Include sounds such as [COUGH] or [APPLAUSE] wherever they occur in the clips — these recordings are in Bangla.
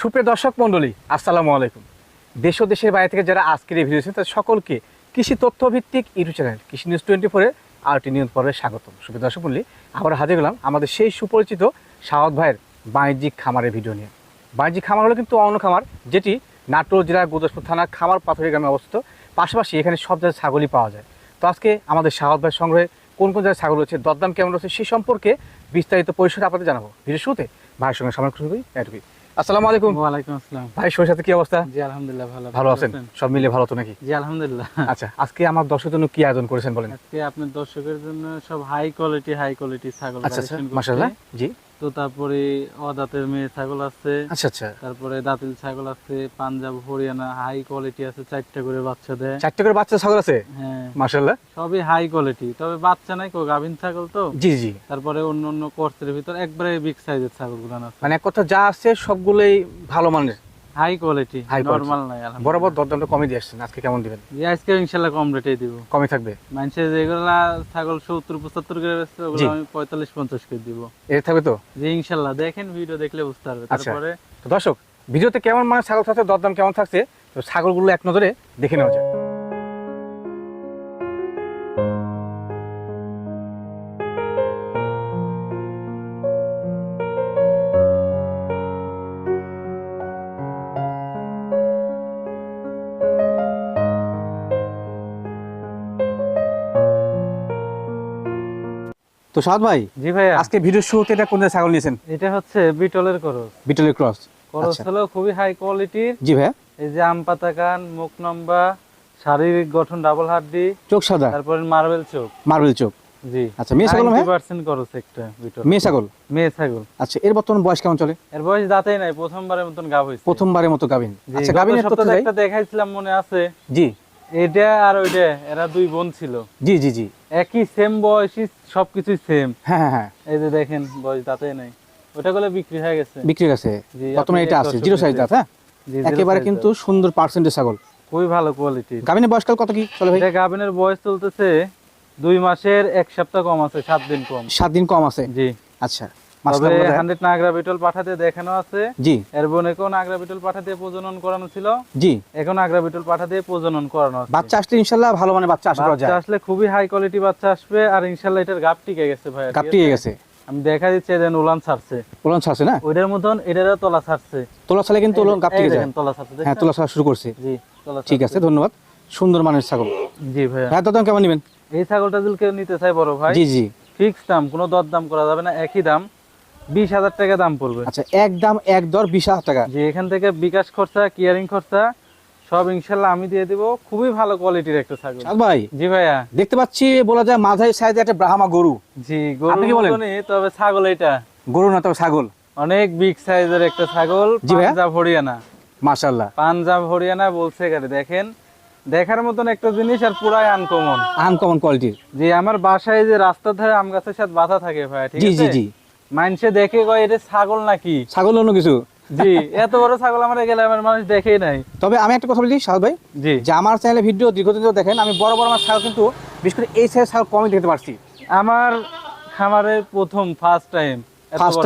সুপ্রিয় দর্শক মণ্ডলী, আসসালামু আলাইকুম। দেশ ও দেশের বাইরে থেকে যারা আজকের এই ভিডিও তাদের সকলকে কৃষি তথ্যভিত্তিক ইউটিউব চ্যানেল, কৃষি নিউজ টোয়েন্টি ফোরে আরটি নিউজ পর্বে স্বাগতম। সুপ্রিয় দর্শক মণ্ডলী আবার হাজির গেলাম আমাদের সেই সুপরিচিত সাওয়াত ভাইয়ের বাণিজ্যিক খামারের ভিডিও নিয়ে। বাণিজ্যিক খামার হলো কিন্তু অন্য খামার, যেটি নাটোর জেলার গুদাসপুর থানার খামার পাথরি গ্রামে অবস্থিত। পাশাপাশি এখানে সব জায়গায় ছাগলই পাওয়া যায়। তো আজকে আমাদের সাওয়াত ভাইয়ের সংগ্রহে কোন কোন জায়গায় ছাগল রয়েছে, দরদাম কেমন রয়েছে, সে সম্পর্কে বিস্তারিত পরিসরে আপনাদের জানাব। ভিডিও শুরুতে ভাইয়ের সঙ্গে সময় করি এটুকুই। আসসালামু আলাইকুম। ওয়ালাইকুম আসসালাম। ভাই সাথে কি অবস্থা? জি আলহামদুলিল্লাহ ভালো। ভালো আছেন? সব মিলে ভালো তো নাকি? জি আলহামদুলিল্লাহ। আচ্ছা আজকে আমার দর্শকের জন্য কি আয়োজন করেছেন বলেন? আজকে আপনার দর্শকের জন্য সব হাই কোয়ালিটি হাই কোয়ালিটি ছাগল আচ্ছা আচ্ছা। মাশাআল্লাহ জি। তো তারপরে অদাতের মেয়ে ছাগল আছে। আচ্ছা আচ্ছা। তারপরে দাঁতিল ছাগল আছে পাঞ্জাব হরিয়ানা হাই কোয়ালিটি আছে চারটা করে বাচ্চা দেয়। চারটা করে বাচ্চা ছাগল আছে? হ্যাঁ। মাশাআল্লাহ। সবই হাই কোয়ালিটি তবে বাচ্চা নাই কো গাভিন ছাগল তো? জি জি। তারপরে অন্য অন্য কোর্সের ভিতর একবারে বিগ সাইজের ছাগলগুলো আছে। মানে এক কথা যা আছে সবগুলোই ভালো মানের। হাই কোয়ালিটি হাই নরমাল নাই বরাবর দরদামটা কমে দিয়ে আসছেন আজকে কেমন দিবেন? আজকে ইনশাআল্লাহ কম রেটে দিব। কমই থাকবে? মানুষের যেগুলা ছাগল সত্তর পঁচাত্তর করে বেচছে ওগুলো আমি পঁয়তাল্লিশ পঞ্চাশ করে দিব। থাকবে তো? জি ইনশাল্লাহ। দেখেন ভিডিও দেখলে বুঝতে পারবে। আচ্ছা। তারপরে তো দর্শক ভিডিওতে কেমন মানে ছাগল থাকছে দরদাম কেমন থাকছে তো ছাগলগুলো এক নজরে দেখে নেওয়া যায় তো সাদ ভাই জি ভাইয়া। আজকে ভিডিওর শুরুতে এটা কোন ছাগল নিয়েছেন? এটা হচ্ছে বিটলের করস। বিটলের ক্রস করস আচ্ছা। হলো খুবই হাই কোয়ালিটির জি ভাইয়া। এই যে আম পাতা কান মুখ লম্বা শারীরিক গঠন ডাবল হাড্ডি চোখ সাদা। তারপরে মার্বেল চোখ। মার্বেল চোখ। জি। আচ্ছা মেয়ে ছাগল ভাই পার্সেন্ট করস একটা বিটল। মেয়ে ছাগল? মেয়ে ছাগল। আচ্ছা এর বর্তমান বয়স কেমন চলে? এর বয়স দাঁতেই নাই প্রথমবারের মতন গাভ হয়েছে প্রথমবারের মতো গাভিন। জি, আচ্ছা সপ্তাহে যাই একটা দেখাইছিলাম মনে আছে। জি। এটা আর ওইটা এরা দুই বোন ছিল। জি জি জি। একই সেম বয়সী সবকিছুই সেম হ্যাঁ হ্যাঁ হ্যাঁ। এই যে দেখেন বয়স দাঁতেই নাই। ওটা গুলো বিক্রি হয়ে গেছে। বিক্রি গেছে? বর্তমানে এটা আছে জিরো সাইজ আছে দাঁত হ্যাঁ? একেবারে কিন্তু সুন্দর পার্সেন্টেজ ছাগল। খুবই ভালো কোয়ালিটি গাভিনের বয়স কত কি? চলে ভাই। এটা গাভিনের বয়স চলতেছে দুই মাসের এক সপ্তাহ কম আছে সাত দিন কম। সাত দিন কম আছে? জি। আচ্ছা। তবে মাশাআল্লাহ বলা যায়। হান্ড্রেড নাগরা বিটল পাঠাতে দেখানো আছে। জি। এর নাগরা বিটল পাঠাতে প্রজনন করানো ছিল। জি। এখন নাগরা বিটল পাঠাতে প্রজনন করানো আছে। বাচ্চা আসলে ইনশাল্লাহ ভালো মানে বাচ্চা করা বাচ্চা আসলে খুবই হাই কোয়ালিটি বাচ্চা আসবে আর ইনশাল্লাহ এটার গাপ টিকে গেছে ভাই। গাপটি হয়ে গেছে। আমি দেখা দিচ্ছি এদের উলান ছাড়ছে। ওলন ছাড়ছে না? ওইটার মতন এটারও তলা ছাড়ছে। তোলা ছাড়লে কিন্তু গাপটি এই যায়। তলা ছাড়ছে হ্যাঁ? তোলা ছাড়া শুরু করছে। জি ঠিক আছে ধন্যবাদ। সুন্দর মানের ছাগল। জি ভাইয়া। ভাই দাম কেমন নেবেন? এই ছাগলটা যদি কেউ নিতে চাই বড় ভাই জি জি। ফিক্স দাম কোনো দর দাম করা যাবে না একই দাম। বিশ হাজার টাকা দাম পড়বে। আচ্ছা এক দাম এক দর বিশ হাজার টাকা। যে এখান থেকে বিকাশ খরচা কিয়ারিং খরচা সব ইনশাল্লাহ আমি দিয়ে দিব। খুবই ভালো কোয়ালিটির একটা ছাগল। ভাই জি ভাইয়া। দেখতে পাচ্ছি বলা যায় মাঝারি সাইজে একটা ব্রাহ্মা গরু। জি গরু তবে ছাগল এটা। গরু না তবে ছাগল। অনেক বিগ সাইজের একটা ছাগল পাঞ্জাব হরিয়ানা। মাশাল্লাহ পাঞ্জাব হরিয়ানা বলছে এখানে দেখেন। দেখার মতন একটা জিনিস আর পুরাই আনকমন আনকমন কোয়ালিটির যে আমার বাসায় যে রাস্তার ধারে আম গাছের সাথে বাধা থাকে ভাই ঠিক আছে? জি জি জি। মানুষে দেখে কয় এটা ছাগল নাকি? ছাগল অন্য কিছু। জি এত বড় ছাগল আমার গেলে আমার মানুষ দেখেই নাই। তবে আমি একটা কথা বলি সাদ ভাই জি। যে আমার চ্যানেলে ভিডিও দীর্ঘদিন ধরে দেখেন আমি বড় বড় আমার ছাগল কিন্তু বিশেষ করে এই সাইজ ছাগল কমই দেখতে পারছি। আমার খামারে প্রথম ফার্স্ট টাইম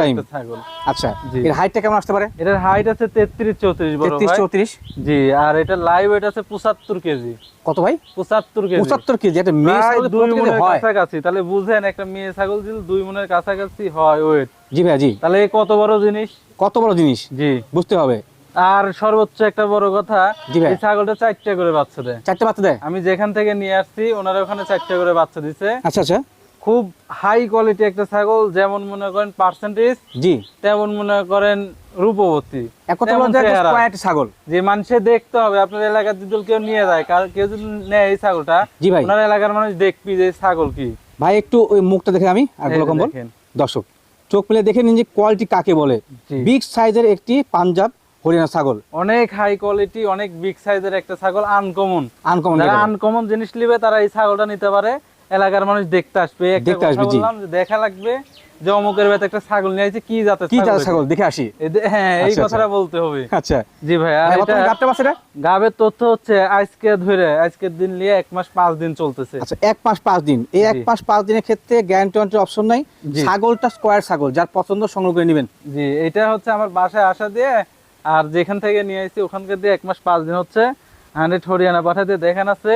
Time। ছাগল। আচ্ছা এর হাইটটা কেমন আসতে পারে? এটার হাইট আছে তেত্রিশ চৌত্রিশ বড় তেত্রিশ ভাই। চৌত্রিশ? জি আর এটা লাইভ ওয়েট আছে পঁচাত্তর কেজি। কত ভাই? পঁচাত্তর কেজি। পঁচাত্তর কেজি একটা মেয়ে ছাগল দুই মনের কাছাকাছি। তাহলে বুঝেন একটা মেয়ে ছাগল যদি দুই মনের কাছাকাছি হয় ওয়েট জি ভাইয়া জি। তাহলে কত বড় জিনিস? কত বড় জিনিস? জি। বুঝতে হবে। আর সর্বোচ্চ একটা বড় কথা ভাই। এই ছাগলটা চারটা করে বাচ্চা দেয়। চারটা বাচ্চা দেয়? আমি যেখান থেকে নিয়ে আসছি ওনারা ওখানে চারটা করে বাচ্চা দিছে। আচ্ছা আচ্ছা। খুব হাই কোয়ালিটি একটা ছাগল যেমন মনে করেন পার্সেন্টেজ জি। তেমন মনে করেন রূপবতী। এক কথা তেমন বলতে চেহারা। কয়েকটা ছাগল। যে মানুষে দেখতে হবে আপনার এলাকার যদি কেউ নিয়ে যায় কেউ যদি নেয় এই ছাগলটা জি ভাই। ওনার এলাকার মানুষ দেখবি যে ছাগল কি। ভাই একটু ওই মুখটা দেখে আমি আর কম্বল দর্শক চোখ মিলে দেখে নিন যে কোয়ালিটি কাকে বলে। বিগ সাইজের একটি পাঞ্জাব হরিয়ানা ছাগল। অনেক হাই কোয়ালিটি অনেক বিগ সাইজের একটা ছাগল আনকমন আনকমন যারা আনকমন জিনিস নিবে তারা এই ছাগলটা নিতে পারে। এলাকার মানুষ দেখতে আসবে দেখতে আসবে, জি। দেখা লাগবে যে অমুকের বেতে একটা ছাগল নিয়ে আসছে কি জাতের কি জাতের ছাগল দেখে আসি। হ্যাঁ এই আচ্ছা, কথাটা বলতে হবে। আচ্ছা। জি ভাই আর এটা গাবটা বাচ্চাটা? গাবের তথ্য হচ্ছে আজকে ধরে আজকের দিন নিয়ে এক মাস পাঁচ দিন চলতেছে। আচ্ছা এক মাস পাঁচ দিন। এই এক মাস পাঁচ দিনের ক্ষেত্রে গ্যারান্টি ওয়ারেন্টি অপশন নাই। ছাগলটা স্কোয়ার ছাগল যার পছন্দ সংগ্রহ করে নেবেন। জি এটা হচ্ছে আমার বাসায় আসা দিয়ে আর যেখান থেকে নিয়ে আসছি ওখানকার দিয়ে এক মাস পাঁচ দিন হচ্ছে। হান্ড্রেড হরিয়ানা পাঠাতে দেখেন আছে।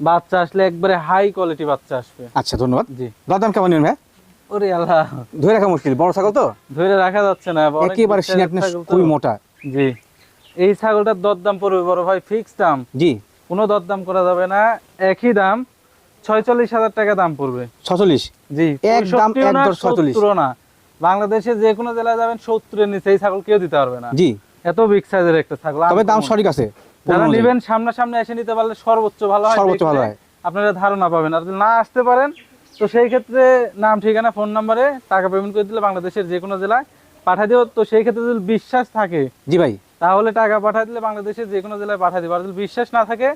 বাচ্চা আসলে একবারে হাই কোয়ালিটি বাচ্চা আসবে। আচ্ছা ধন্যবাদ। জি। দরদাম কেমন নেবেন ভাই? ওরে আল্লাহ। ধরে রাখা মুশকিল বড় ছাগল তো? ধরে রাখা যাচ্ছে না একেবারে সিনাটনেস খুবই মোটা। জি। এই ছাগলটার দরদাম পড়বে বড় ভাই ফিক্স দাম। জি। কোনো দরদাম করা যাবে না একই দাম ছয়চল্লিশ হাজার টাকা দাম পড়বে। ছচল্লিশ জি একদম 65 না, একদর 46 70 না। বাংলাদেশে যে কোনো জেলায় যাবেন সত্তরের নিচে এই ছাগল কেউ দিতে পারবে না। জি। এত বিগ সাইজের একটা ছাগল তবে দাম সঠিক আছে। যারা নেবেন সামনাসামনি এসে নিতে পারলে সর্বোচ্চ ভালো হয় সর্বোচ্চ ভালো হয়। আপনারা ধারণা পাবেন। আর যদি না আসতে পারেন তো সেই ক্ষেত্রে নাম ঠিকানা ফোন নাম্বারে টাকা পেমেন্ট করে দিলে বাংলাদেশের যে কোনো জেলায় পাঠিয়ে দিও তো সেই ক্ষেত্রে যদি বিশ্বাস থাকে জি ভাই। তাহলে টাকা পাঠিয়ে দিলে বাংলাদেশের যে কোনো জেলায় পাঠিয়ে দিব। আর যদি বিশ্বাস না থাকে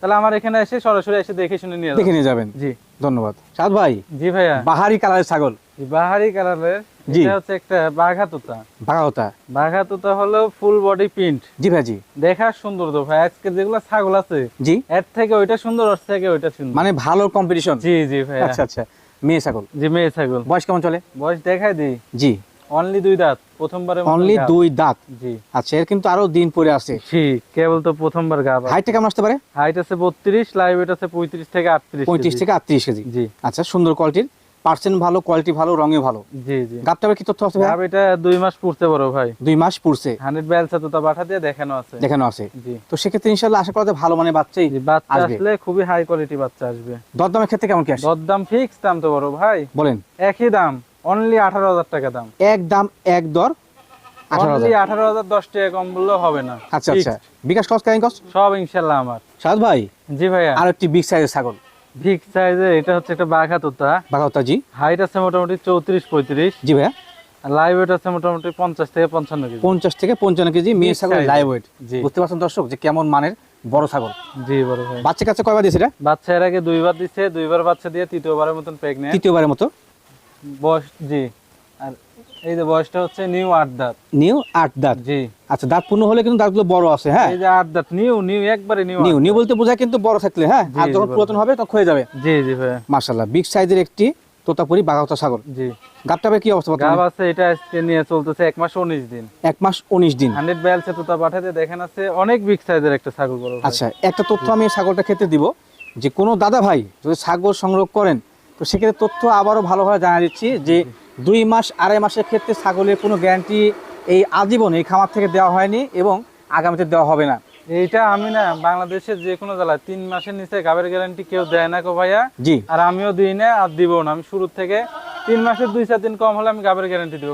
তাহলে আমার এখানে এসে সরাসরি এসে দেখে শুনে নিয়ে দেখে নিয়ে যাবেন। জি। ধন্যবাদ। সাদ ভাই জি ভাইয়া। বাহারি কালারের ছাগল। বাহারি কালারের। এটা হচ্ছে একটা বাঘা তোতা বাঘা হতা বাঘা তোতা হলো ফুল বডি প্রিন্ট। জি ভাই জি। দেখার সুন্দর তো ভাই আজকে যেগুলো ছাগল আছে জি। এর থেকে ওইটা সুন্দর ওর থেকে ওইটা সুন্দর। মানে ভালো কম্পিটিশন জি জি ভাই আচ্ছা আচ্ছা। মেয়ে ছাগল। জি মেয়ে ছাগল। বয়স কেমন চলে? বয়স দেখাই দিই। জি। অনলি দুই দাঁত প্রথমবারে অনলি দুই দাঁত? জি। আচ্ছা এর কিন্তু আরও দিন পরে আছে। জি কেবল তো প্রথমবার গা হাইটটা কেমন আসতে পারে? হাইট আছে বত্রিশ লাইভ ওয়েট আছে পঁয়ত্রিশ থেকে আটত্রিশ পঁয়ত্রিশ থেকে আটত্রিশ কেজি। জি। আচ্ছা সুন্দর কোয়ালিটির পার্সেন্ট ভালো কোয়ালিটি ভালো রঙে ভালো। জি জি। গাবটাবে কি তথ্য আছে ভাই? গাব এটা দুই মাস পড়তে পারো ভাই। দুই মাস পুরছে হান্ড্রেড ব্যালসা তো তা পাঠা দিয়ে দেখানো আছে। দেখানো আছে। জি। তো সেক্ষেত্রে ইনশাল্লাহ আশা করা যায় ভালো মানে বাচ্চাই বাচ্চা আসলে খুবই হাই কোয়ালিটি বাচ্চা আসবে। দরদামের ক্ষেত্রে কেমন কি আসে? দরদাম ফিক্স দাম তো বড় ভাই। বলেন। একই দাম। অনলি আঠারো হাজার টাকা দাম। এক দাম এক দর আঠারো হাজার। দশ টাকা কম বললেও হবে না। আচ্ছা আচ্ছা। বিকাশ কস কস সব ইনশাল্লাহ আমার। সাদ ভাই জি ভাইয়া। আর একটি বিগ সাইজের ছাগল। বিগ সাইজের এটা হচ্ছে একটা জি। হাইট আছে মোটামুটি চৌত্রিশ পঁয়ত্রিশ। জি ভাইয়া। লাইভ ওয়েট আছে মোটামুটি পঞ্চাশ থেকে পঞ্চান্ন কেজি। পঞ্চাশ থেকে পঞ্চান্ন কেজি মেয়ে ছাগল লাইভ ওয়েট বুঝতে পারছেন দর্শক যে কেমন মানের বড় ছাগল। জি বড় বাচ্চা কাছে কয়বার দিয়েছে বাচ্চা এর আগে দুইবার দিচ্ছে দুইবার বাচ্চা দিয়ে তৃতীয়বারের মতন প্রেগনেন্ট তৃতীয়বারের মতো। বয়স জি। আর এই যে বয়সটা হচ্ছে নিউ আট দাঁত। নিউ আট দাঁত? জি। আচ্ছা দাঁত পূর্ণ হলে কিন্তু দাঁতগুলো বড় আছে হ্যাঁ? এই যে আট দাঁত নিউ নিউ একবারে নিউ নিউ নিউ বলতে বোঝায় কিন্তু বড় থাকলে হ্যাঁ? আর যখন পুরাতন হবে তখন যাবে। জি জি ভাই মার্শাল্লাহ বিগ সাইজের একটি তোতাপুরি ছাগল। জি। গাবটাবে কি অবস্থা গাব আছে এটা আজকে নিয়ে চলতেছে এক মাস উনিশ দিন। এক মাস উনিশ দিন। হান্ড্রেড ব্যালসে তোতা পাঠাতে দেখেন আছে অনেক বিগ সাইজের একটা ছাগল বড় আচ্ছা একটা তথ্য আমি ছাগলটা ক্ষেত্রে দিব যে কোনো দাদা ভাই যদি ছাগল সংগ্রহ করেন তো সেক্ষেত্রে তথ্য আবারও ভালোভাবে জানা দিচ্ছি যে দুই মাস আড়াই মাসের ক্ষেত্রে ছাগলের কোনো গ্যারান্টি এই আজীবন এই খামার থেকে দেওয়া হয়নি এবং আগামীতে দেওয়া হবে না। এইটা আমি না বাংলাদেশের যে কোনো জেলায় তিন মাসের নিচে গাবের গ্যারান্টি কেউ দেয় না কো ভাইয়া। জি। আর আমিও দিই না আর দিব না। আমি শুরু থেকে তিন মাসের দুই চার দিন কম হলে আমি গাবের গ্যারান্টি দিব।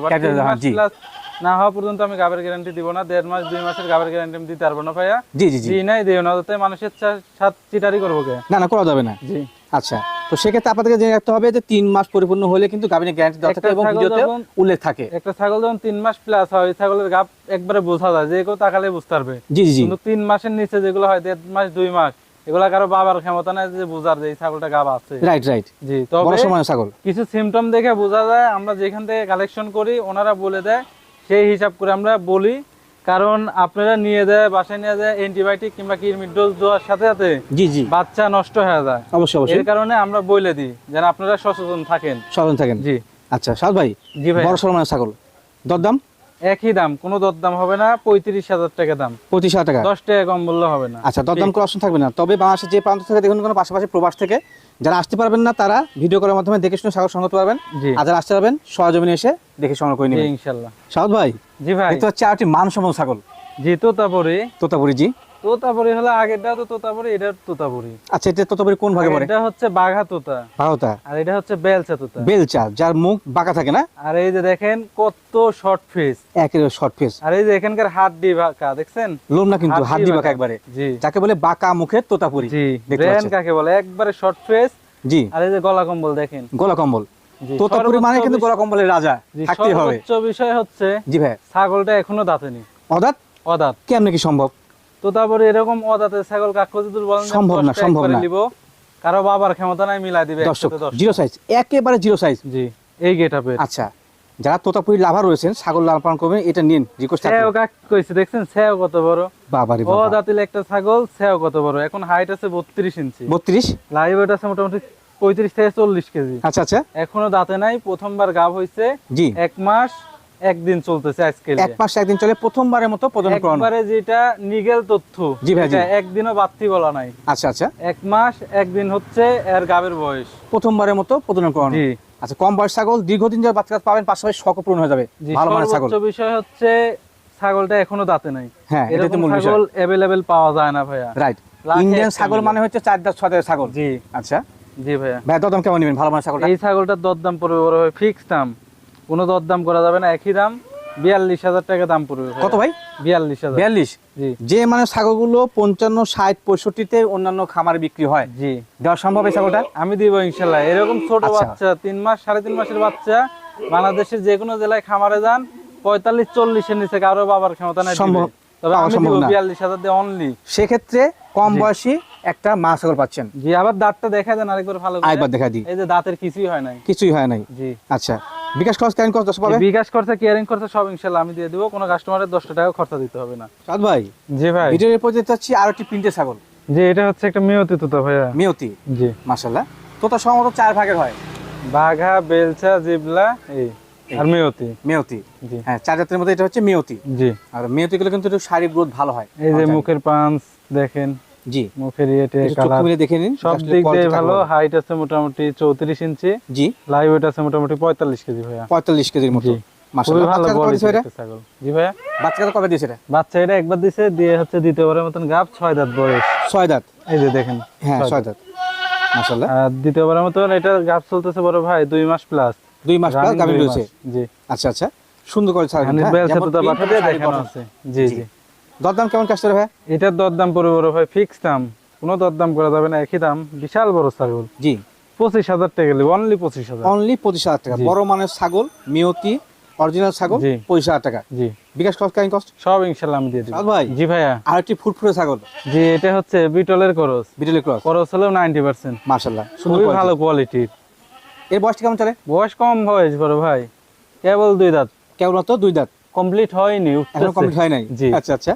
না হওয়া পর্যন্ত আমি গাবের গ্যারান্টি দিব না। দেড় মাস দুই মাসের গাবের গ্যারান্টি আমি দিতে পারব না ভাইয়া। জি জি জি। নাই দিও না। মানুষের সাথ চিটারি করব না না করা যাবে না। জি। আচ্ছা। তো সেক্ষেত্রে আপনাদেরকে জেনে রাখতে হবে যে তিন মাস পরিপূর্ণ হলে কিন্তু গাভিনের গ্যারান্টি দেওয়া থাকে এবং ভিডিওতে উল্লেখ থাকে। একটা ছাগল যখন তিন মাস প্লাস হয় ছাগলের গাব একবারে বোঝা যায় যে কেউ তাকালে বুঝতে পারবে। জি জি কিন্তু তিন মাসের নিচে যেগুলো হয় দেড় মাস দুই মাস এগুলা কারও বাবার ক্ষমতা নাই যে বোঝার যে ছাগলটা গাব আছে। রাইট রাইট জি বড় সময় ছাগল। কিছু সিমটম দেখে বোঝা যায় আমরা যেখান থেকে কালেকশন করি ওনারা বলে দেয় সেই হিসাব করে আমরা বলি কারণ আপনারা নিয়ে দেয় বাসায় নিয়ে যায় অ্যান্টিবায়োটিক কিংবা কিরমির ডোজ দেওয়ার সাথে সাথে জি জি। বাচ্চা নষ্ট হয়ে যায়। অবশ্যই অবশ্যই। এর কারণে আমরা বলে দিই যেন আপনারা সচেতন থাকেন। সচেতন থাকেন। জি। আচ্ছা সাদ ভাই জি ভাই বড় সরমানের ছাগল। দরদাম? একই দাম কোনো দরদাম হবে না পঁয়ত্রিশ হাজার টাকা দাম। পঁচিশ হাজার টাকা। দশ টাকা কম বললে হবে না। আচ্ছা দরদাম কোনো অপশন থাকবে না। তবে বাংলাদেশের যে প্রান্ত থেকে দেখুন কোনো পাশাপাশি প্রবাস থেকে যারা আসতে পারবেন না তারা ভিডিও করার মাধ্যমে দেখে শুনে সাগর সংগ্রহ করতে পারবেন। জি। আর যারা আসতে পারবেন সরজমিনে এসে দেখে সংগ্রহ করে নেবেন। ইনশাল্লাহ। সাউদ ভাই জি ভাই। দেখতে হচ্ছে আরেকটি মানসম্মত ছাগল। জি তোতাপুরি। তোতাপুরি জি। তোতাপুরি হলো আগেরটা তো তোতাপুরি এটা তোতাপুরি। আচ্ছা এটা তোতাপুরি কোন ভাগে পড়ে? এটা হচ্ছে বাঘা তোতা। ভারতা আর এটা হচ্ছে বেলচা তোতা। বেলচা যার মুখ বাঁকা থাকে না? আর এই যে দেখেন কত শর্ট ফেস একের শর্ট ফেস আর এই যে এখানকার হাড্ডি বাঁকা দেখছেন? লোম না কিন্তু হাড্ডি হাড্ডি বাঁকা। একবারে। জি। যাকে বলে বাঁকা মুখের তোতাপুরি। জি দেখতে। কাকে বলে? একবারে শর্ট ফেস জি। আর এই যে গলা কম্বল দেখেন। গলা কম্বল। তোতাপুরি মানে কিন্তু কম্বলের রাজা জি, থাকতেই হবে। সর্বোচ্চ বিষয় হচ্ছে জি ভাই। ছাগলটা এখনও দাঁতেনি। অদাত? অদাঁত। কেমনে কি সম্ভব? তোতাপুরি এরকম অদাঁতের ছাগল কাকু যদি বলেন সম্ভব না, সম্ভব না। কারও বাবার ক্ষমতা নাই মিলাই দিবে দর্শক জিরো সাইজ একেবারে জিরো সাইজ জি এই গেটআপের আচ্ছা যারা তোতাপুরি লাভার রয়েছেন ছাগল লালন পালন করবেন এটা নিন রিকোয়েস্ট সেও কাক কইছে দেখছেন? সেও কত বড়। বাবারি ও দাঁতিল একটা ছাগল সেও কত বড়। এখন হাইট আছে বত্রিশ ইঞ্চি। বত্রিশ? লাইভ ওয়েট আছে মোটামুটি পঁয়ত্রিশ থেকে চল্লিশ কেজি। আচ্ছা আচ্ছা। এখনও দাঁতে নাই প্রথমবার গাব হয়েছে জি। এক মাস একদিন চলতেছে আজকে এক মাস একদিন চলে প্রথমবারের মতো প্রজনন করানো। একবারে যেটা নিগেল তথ্য জি ভাই, জি। একদিনও বাড়তি বলা নাই। আচ্ছা আচ্ছা। এক মাস একদিন হচ্ছে এর গাবের বয়স। প্রথমবারের মতো প্রজনন করানো। জি। আচ্ছা কম বয়স ছাগল দীর্ঘদিন বাচ্চা পাবেন পাশাপাশি শখ পূরণ হয়ে যাবে। ভালো মানের ছাগল। বিষয় হচ্ছে ছাগলটা এখনও দাঁতে নাই। হ্যাঁ এটা তো মূল বিষয়। ছাগল পাওয়া যায় না ভাইয়া। রাইট ইন্ডিয়ান ছাগল মানে হচ্ছে চার দাঁত ছয় দাঁতের ছাগল। জি। আচ্ছা। জি ভাইয়া। ভাই দরদাম কেমন নেবেন? ভালো মানের ছাগলটা? এই ছাগলটার দরদাম পড়বে বড় ভাই ফিক্স দাম। কোনো দরদাম করা যাবে না একই দাম বিয়াল্লিশ হাজার টাকা দাম পড়বে কত ভাই? বিয়াল্লিশ হাজার। বিয়াল্লিশ? জি। যে মানে ছাগলগুলো পঞ্চান্ন ষাট পঁয়ষট্টিতে অন্যান্য খামারে বিক্রি হয় জি। দেওয়া সম্ভব এই ছাগলটা? আমি দিব ইনশাল্লাহ। এরকম ছোট আচ্ছা। বাচ্চা তিন মাস সাড়ে তিন মাসের বাচ্চা বাংলাদেশের যে কোনো জেলায় খামারে যান পঁয়তাল্লিশ চল্লিশের নিচে কারও বাবার ক্ষমতা নাই সম্ভব- তবে আমি দিব বিয়াল্লিশ হাজার দিয়ে অনলি সেক্ষেত্রে কম বয়সী একটা মা ছাগল পাচ্ছেন। জি আবার দাঁতটা দেখা দেন আরেকবার ভালো করে। আরেকবার দেখা দিই। এই যে দাঁতের কিছুই হয় নাই। কিছুই হয় নাই। জি। আচ্ছা বিকাশ খরচ কেন খরচ দশ পাবে বিকাশ খরচা কেয়ারিং খরচা সব ইনশাল্লাহ আমি দিয়ে দিব। কোনো কাস্টমারের দশটা টাকা খরচা দিতে হবে না। সাদ ভাই জি ভাই। ভিডিওর এরপর যেতে চাচ্ছি আরও একটি প্রিন্টের ছাগল। জি এটা হচ্ছে একটা মেয়তি তো ভাইয়া। মিয়তি? জি। মাসাল্লাহ তো তো সম্ভবত চার ভাগের হয়। বাঘা বেলচা জিবলা এই আর মেয়তি। মেয়তি। জি। হ্যাঁ চার জাতের মধ্যে এটা হচ্ছে মেয়তি। জি। আর মেয়তি গুলো কিন্তু একটু শারীরিক গ্রোথ ভালো হয়। এই যে। মুখের পাঞ্চ দেখেন। জি। কালার মিলে দেখে নিন। সব দিক দিয়ে ভালো হাইট আছে মোটামুটি চৌত্রিশ ইঞ্চি জি। লাইভ ওয়েট আছে মোটামুটি পঁয়তাল্লিশ কেজি ভাইয়া। পঁয়তাল্লিশ কেজির মতো। ভালো এটা? একটা ছাগল। জি ভাইয়া। বাচ্চা কবে দিয়েছে এটা? বাচ্চা এটা একবার দিছে দিয়ে হচ্ছে দ্বিতীয়বারের মতন গাব ছয় দাঁত বয়স। ছয় দাঁত? এই যে দেখেন হ্যাঁ দাঁত। দ্বিতীয়বারের মতন এটা গাব চলতেছে বড় ভাই দুই মাস প্লাস দুই মাস জি। আচ্ছা আচ্ছা। সুন্দর করে দেখানো আছে। জি। জি। দরদাম কেমন কাজ করে ভাই এটার দরদাম পড়বে বড় ভাই ফিক্স দাম। কোনো দরদাম করা যাবে না একই দাম। বিশাল বড় ছাগল। জি। পঁচিশ হাজার টাকা অনলি পঁচিশ হাজার। অনলি পঁচিশ হাজার টাকা। বড় মানের ছাগল মিয়তি অরিজিনাল ছাগল পঁচিশ হাজার টাকা। জি। বিকাশ কষ্ট কাইন কষ্ট সব ইনশাল্লাহ আমি দিয়ে সাদ ভাই জি ভাইয়া। আর একটি ফুটফুটে ছাগল। জি এটা হচ্ছে বিটলের করস। বিটলের ক্রস। করস হলেও নাইনটি পার্সেন্ট মার্শাল্লাহ খুবই ভালো কোয়ালিটির এর বয়সটা কেমন চলে? বয়স কম বয়স বড় ভাই। কেবল দুই দাঁত। কেবল তো দুই দাঁত। কমপ্লিট হয়নি এখনও কমপ্লিট হয় নাই? জি। আচ্ছা আচ্ছা।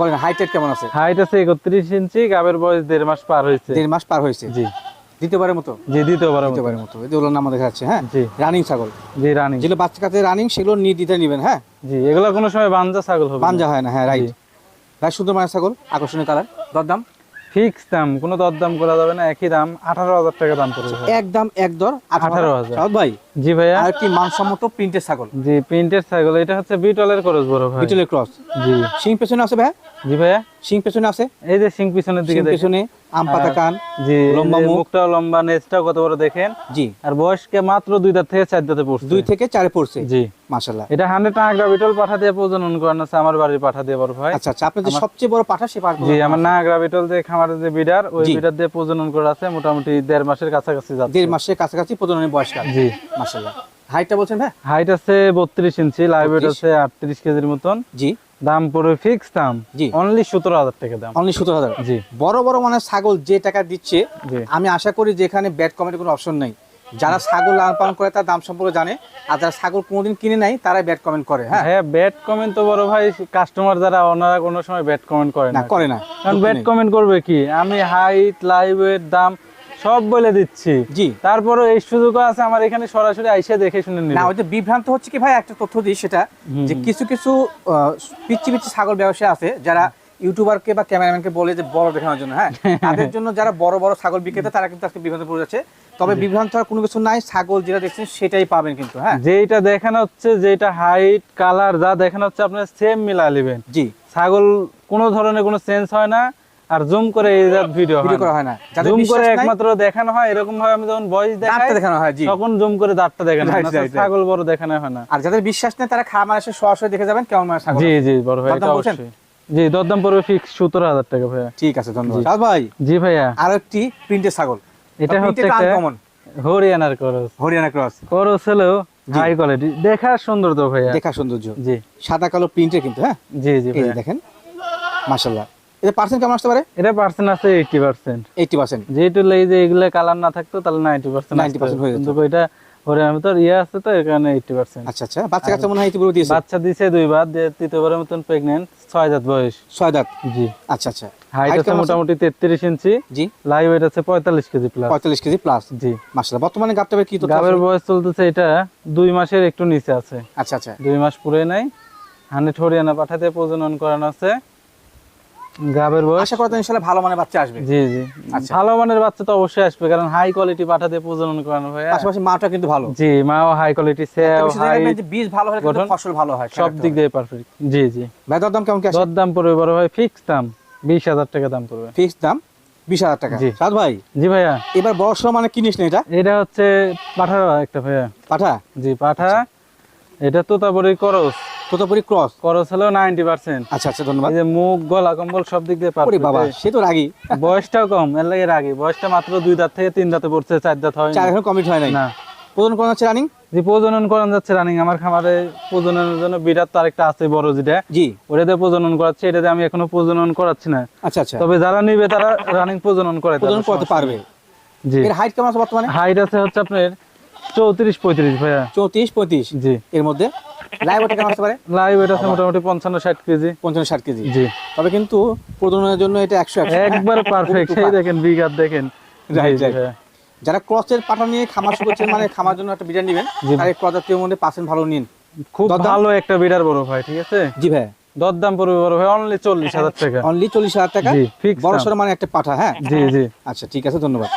বলেন হাইট কেমন আছে? হাইট আছে একত্রিশ ইঞ্চি গাবের বয়স দেড় মাস পার হয়েছে। দেড় মাস পার হয়েছে? জি। দ্বিতীয়বারের মতো? জি দ্বিতীয়বার দ্বিতীয়বারের মতো। এগুলো নাম দেখা যাচ্ছে হ্যাঁ? জি। রানিং ছাগল। জি রানিং যেগুলো বাচ্চা কাছে রানিং সেগুলো নির্দিতে নেবেন হ্যাঁ? জি এগুলো কোনো সময় বাঞ্জা ছাগল হবে বাঞ্জা হয় না হ্যাঁ রাইট। ভাই সুন্দর ছাগল আকর্ষণীয় কালার দরদাম? ফিক্স দাম কোনো দরদাম করা যাবে না একই দাম আঠারো হাজার টাকা দাম পড়বে। একদম এক দর আঠারো হাজার। ভাই? জি ভাইয়া। আর একটি মানসম্মত প্রিন্টের ছাগল। জি প্রিন্টের ছাগল। এটা হচ্ছে বিটলের করস বড় ভাই। বিটলের ক্রস। জি। সিং পেছনে আছে ভাই জি ভাইয়া। সিং পেছনে আছে? এই যে সিং পিছনের দিকে দেখেন। পেছনে আম পাতা কান জি লম্বা এই যে মুখ। মুখটাও লম্বা নেজটাও কত বড় দেখেন। জি। আর বয়সকে মাত্র দুই দাঁত থেকে চার দাঁতে পড়ছে। দুই থেকে চারে পড়ছে। জি। মাশাল্লাহ এটা হান্ড্রেড টাকা বিটল পাঠা দিয়ে প্রজনন করানো আছে আমার বাড়ির পাঠা দিয়ে বড় ভাই। আচ্ছা আচ্ছা আপনার যে সবচেয়ে বড় পাঠা সে পাঠা জি আমার নাগরা বিটল যে খামারের যে বিডার ওই। বিডার দিয়ে প্রজনন করা আছে মোটামুটি দেড় মাসের কাছাকাছি যাচ্ছে। দেড় মাসের কাছাকাছি প্রজননের বয়সকাল। জি। মাশাল্লাহ হাইটটা বলছেন ভাই? হাইট আছে বত্রিশ ইঞ্চি লাইভ ওয়েট আছে আটত্রিশ কেজির মতন। জি। দাম পড়বে ফিক্স দাম। জি। অনলি সতেরো হাজার টাকা দাম। অনলি সতেরো হাজার। জি। বড় বড় মানে ছাগল যে টাকা দিচ্ছে আমি আশা করি যে এখানে ব্যাড কমেন্টের কোনো অপশন নেই। যারা ছাগল লালন পালন করে তার দাম সম্পর্কে জানে আর যারা ছাগল কোনোদিন কিনে নাই তারাই ব্যাড কমেন্ট করে হ্যাঁ? হ্যাঁ ব্যাড কমেন্ট তো বড় ভাই কাস্টমার যারা ওনারা কোনো সময় ব্যাড কমেন্ট করে না করে না। কারণ ব্যাড কমেন্ট করবে কি? আমি হাইট লাইভ দাম সব বলে দিচ্ছি। জি। তারপরে এই সুযোগও আছে আমার এখানে সরাসরি আইসে দেখে শুনে না ওই যে বিভ্রান্ত হচ্ছে কি ভাই একটা তথ্য দিই সেটা যে কিছু কিছু পিচ্ছি পিচ্ছি ছাগল ব্যবসায়ী আছে যারা ইউটিউবারকে বা ক্যামেরাম্যানকে বলে যে বড় দেখানোর জন্য হ্যাঁ? [LAUGHS] তাদের জন্য যারা বড় বড় ছাগল বিক্রেতা তারা কিন্তু আজকে বিভ্রান্ত পড়ে যাচ্ছে। তবে বিভ্রান্ত হওয়ার কোনো কিছু নাই ছাগল যেটা দেখছেন সেটাই পাবেন কিন্তু হ্যাঁ? যেটা দেখানো হচ্ছে যেটা হাইট কালার যা দেখানো হচ্ছে আপনার সেম মিলা নেবেন। জি। ছাগল কোনো ধরনের কোনো চেঞ্জ হয় না আর জুম করে এই ভিডিও ভিডিও করা হয় না। জুম করে একমাত্র দেখানো হয় এরকম ভাবে আমি যখন ভয়েস দেখাই দেখানো হয় জি। তখন জুম করে দাঁতটা দেখানো হয় না. ছাগল বড় দেখানো হয় না। আর যাদের বিশ্বাস নেই তারা খামার এসে সরাসরি দেখে যাবেন কেমন মানের ছাগল। জি জি বড় ভাই এটা অবশ্যই। জি দরদাম পড়বে ফিক্স সতেরো হাজার টাকা ভাইয়া। ঠিক আছে ধন্যবাদ। ভাই জি ভাইয়া। আর একটি প্রিন্টের ছাগল। এটা হচ্ছে একটা আনকমন হরিয়ানার করস হরিয়ানা ক্রস করস হলেও জি। হাই কোয়ালিটি দেখা সুন্দর তো ভাইয়া। দেখা সৌন্দর্য। জি। সাদা কালো প্রিন্টের কিন্তু হ্যাঁ? জি জি ভাইয়া। দেখেন। মাশাল্লাহ এটা পার্সেন্ট কেমন আসতে পারে? এটা পার্সেন্ট আছে এইটি পার্সেন্ট এইটি পার্সেন্ট যেহেতু এই যে এগুলো কালার না থাকতো তাহলে নাইনটি পার্সেন্ট 90% হয়ে যেত। কিন্তু এটা হরিয়ানার ভিতর ইয়ে আছে তো এইটটি পার্সেন্ট আচ্ছা আচ্ছা। বাচ্চা কাচ্চা মনে হয় ইতিপূর্বে দিয়েছে। বাচ্চা দিছে দুইবার দিয়ে তৃতীয়বারের মতন প্রেগনেন্ট ছয় জাত বয়স। ছয় দাঁত জি। আচ্ছা আচ্ছা। হাইট আছে মোটামুটি তেত্রিশ ইঞ্চি। জি। লাইভ ওয়েট আছে পঁয়তাল্লিশ কেজি প্লাস পঁয়তাল্লিশ কেজি প্লাস জি। মাসাল্লাহ বর্তমানে কি তো গাবের বয়স চলতেছে এটা দুই মাসের একটু নিচে আছে। আচ্ছা আচ্ছা। দুই মাস পুরে নাই। হান্ড্রেড হরিয়ানা পাঠাতে প্রজনন করানো আছে। গাবের বয়স? আশা করা তো ইনশাল্লাহ ভালো মানের বাচ্চা আসবে। জি জি। আচ্ছা। ভালো মানের বাচ্চা তো অবশ্যই আসবে কারণ হাই কোয়ালিটি পাঠাতে প্রজনন করানো হয় পাশাপাশি মাটা কিন্তু ভালো। জি মাও হাই কোয়ালিটি সেও হাই বীজ ভালো হলে কিন্তু ফসল ভালো হয় সব দিক দিয়ে পারফেক্ট জি জি। ভাই কেমন কি দাম পড়বে বড় ভাই ফিক্স দাম বিশ হাজার টাকা দাম পড়বে। ফিক্স দাম বিশ হাজার টাকা। জি। সাদ ভাই জি ভাইয়া। এবার সড়ো মানে কিনিস না এটা? এটা হচ্ছে পাঠা একটা ভাইয়া। পাঠা? জি পাঠা। এটা Totapuri cross. Totapuri cross? Cross হলো নাইনটি পার্সেন্ট। আচ্ছা আচ্ছা ধন্যবাদ। এই যে মুখ গলা কম্বল সব দিক দিয়ে পারফেক্ট। বাবা সে তো রাগি। বয়সটাও কম এর লাগে আগে বয়সটা মাত্র দুই দাঁত থেকে তিন দাঁতে পড়ছে চার দাঁত হয় চার এখন কমপ্লিট হয় নাই? না। প্রজন কোন হচ্ছে রানিং যে প্রজনন করানো যাচ্ছে রানিং আমার খামারে প্রজননের জন্য বিরাট তো আরেকটা আছে বড় যেটা। জি। ওটাতে প্রজনন করাচ্ছে এটাতে আমি এখনও প্রজনন করাচ্ছি না। আচ্ছা আচ্ছা। তবে যারা নিবে তারা রানিং প্রজনন করে প্রজন করতে পারবে। জি। এর হাইট কেমন আছে বর্তমানে? হাইট আছে হচ্ছে আপনার চৌত্রিশ পঁয়ত্রিশ ভাইয়া। চৌত্রিশ পঁয়ত্রিশ। জি। এর মধ্যে? লাইভ ওটা কেমন আসতে পারে? লাইভ এটা মোটামুটি পঞ্চান্ন ষাট কেজি। পঞ্চান্ন ষাট কেজি। জি। তবে কিন্তু প্রজননের জন্য এটা একশো একশো। একবার পারফেক্ট সেই দেখেন বিঘাত দেখেন। Right, জি, জি, right. ভাইয়া। যারা ক্রসের পাঠা নিয়ে খামার শুরু করছেন মানে খামার জন্য একটা বিরিয়ানি নেবেন পার্সেন্ট ভালো নিন। খুব ভালো একটা বিডার বড় ভাই ঠিক আছে? জি ভাই। দরদাম পড়বে বড় ভাই অনলি চল্লিশ হাজার [LAUGHS] টাকা। অনলি চল্লিশ হাজার টাকা? জি, বড়। সড়ো মানে একটা পাঠা হ্যাঁ? জি জি। আচ্ছা ঠিক আছে ধন্যবাদ।